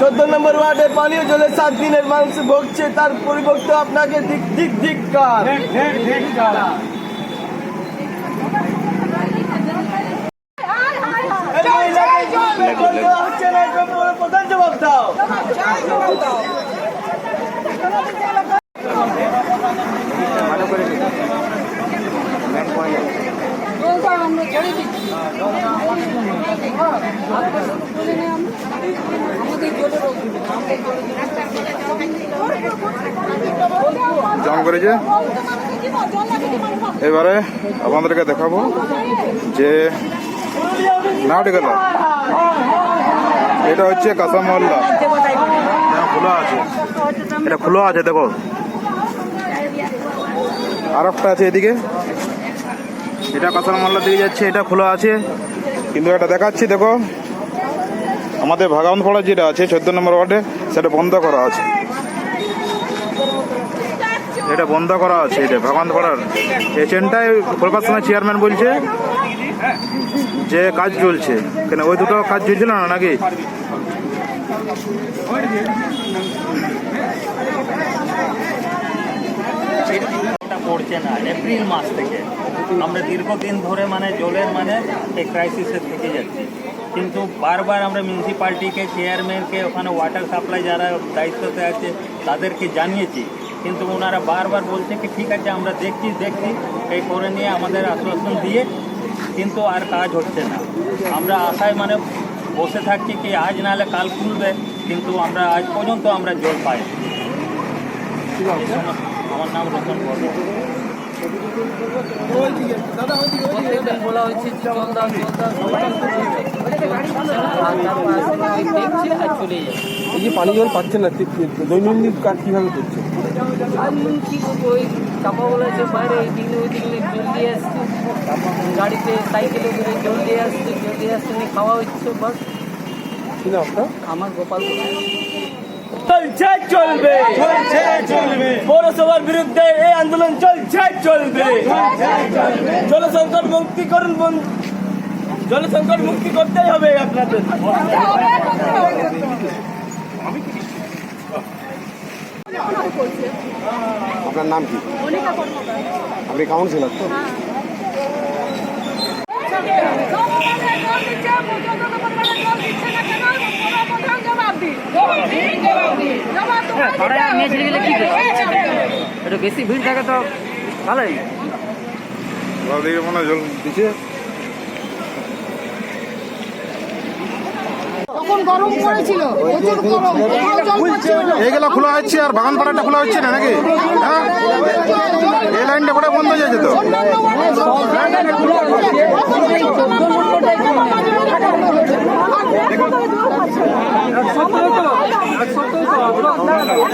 চোদ্দ নম্বর ওয়ার্ডে পানীয় জলে সাত দিনের মানুষ ভুগছে তার পরিবর্তে আপনাকে দিক দিক ধিক্কার প্রধান জবাব দাও। জাম করেছে? এবারে আপনাদেরকে দেখাবো যে না উঠে গেল এটা হচ্ছে কাঁচা মহল্লা। খোলা আছে। এটা খোলা আছে, দেখো। আর একটা আছে এদিকে। এটা কাঁচা মহল্লা দিয়ে যাচ্ছে, এটা খোলা আছে। কিন্তু এটা দেখাচ্ছি, দেখো। আমাদের ভাগাউনপাড়া যেটা আছে, চোদ্দ নম্বর ওয়ার্ডে, সেটা বন্ধ করা আছে। এটা বন্ধ করা আছে, এটা ভগবান পাড়ার এই ট্রেনটাই কলকাতা চেয়ারম্যান বলছে যে কাজ চলছে। কেন, ওই দুটো কাজ চলছিল না নাকি এটা পড়ছে না, এপ্রিল মাস থেকে। আমরা দীর্ঘদিন ধরে মানে জলের মানে এই ক্রাইসিসে থেকে যাচ্ছি। কিন্তু বারবার আমরা মিউনিসিপ্যালিটিকে চেয়ারম্যানকে ওখানে ওয়াটার সাপ্লাই যারা দায়িত্বতে আছে, তাদেরকে জানিয়েছি। কিন্তু ওনারা বারবার বলছে কি, ঠিক আছে, আমরা দেখছি দেখছি, এই করে নিয়ে আমাদের আশ্বাসন দিয়ে কিন্তু আর কাজ হচ্ছে না। আমরা আশায় মানে বসে থাকছি কি, আজ নাহলে কাল খুলবে, কিন্তু আমরা আজ পর্যন্ত আমরা জল পাই আমার নাম রতন বলা যাচ্ছে এই যে পানি জল পাচ্ছেন না দৈনন্দিন কাজ কীভাবে করছে কি করব ওই বাইরে এই দিন ওই দিন জল দিয়ে আসছে গাড়িতে সাইকেলে করে জল দিয়ে আসছে জল দিয়ে আসছে খাওয়া হচ্ছে বাস কি না আপনার? আমার গোপাল চলছে চলবে। চলছে চলবে। পৌরসভার বিরুদ্ধে এই আন্দোলন চলছে চলবে। জল সংকট মুক্তি করুন বন- জল সংকট মুক্তি করতেই হবে আপনাদের। আপনার নাম কি? আপনি কাউন্সিলর তো? একটু বেশি ভিড় থাকে তো ভালোই। মনে জল দিচ্ছে গরম পড়েছিল প্রচুর গরম কোথাও জল পাচ্ছিল না। এইগুলো খোলা হচ্ছে আর বাগান পাড়াটা খোলা হচ্ছে না নাকি? হ্যাঁ? এই লাইনটা পরে বন্ধ হয়ে যেত। অন্যান্য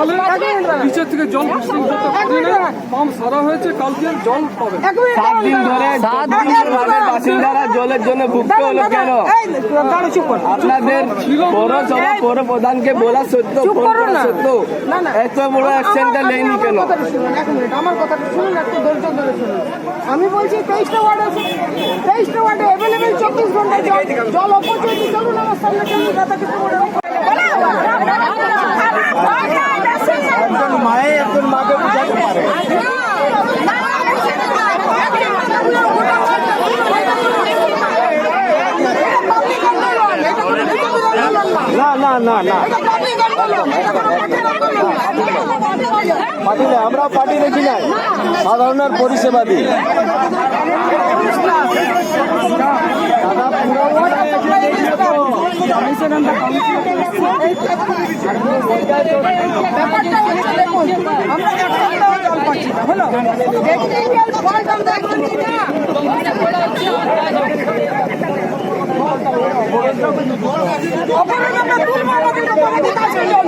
ওয়ার্ডে নিচের থেকে জল পাম্প সারা হয়েছে কালকে জল পাবে সাত দিন ধরে সাত দিন ওয়ার্ডের বাসিন্দারা জলের জন্য ভুগতে হলো কেন আপনাদের পৌরসভা পৌর প্রধানকে বলা সত্য সত্য এত বড় অ্যাকশনটা নেয়নি কেন আমার কথাটা শুনুন একটু ধৈর্য ধরে শুনুন আমি বলছি তেইশটা ওয়ার্ড আছে তেইশটা ওয়ার্ডে অ্যাভেলেবেল চব্বিশ ঘণ্টা জল জল অপচয় চলুন আমার সামনে চলুন দাদা কিছু মায়ে একজন মাকে বুঝাতে পারে না না না। না পার্টি না আমরা পার্টি দেখি নাই। সাধারণের পরিষেবা দিই। আমরা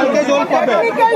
কালকে জল পাবে। টেকনিক্যাল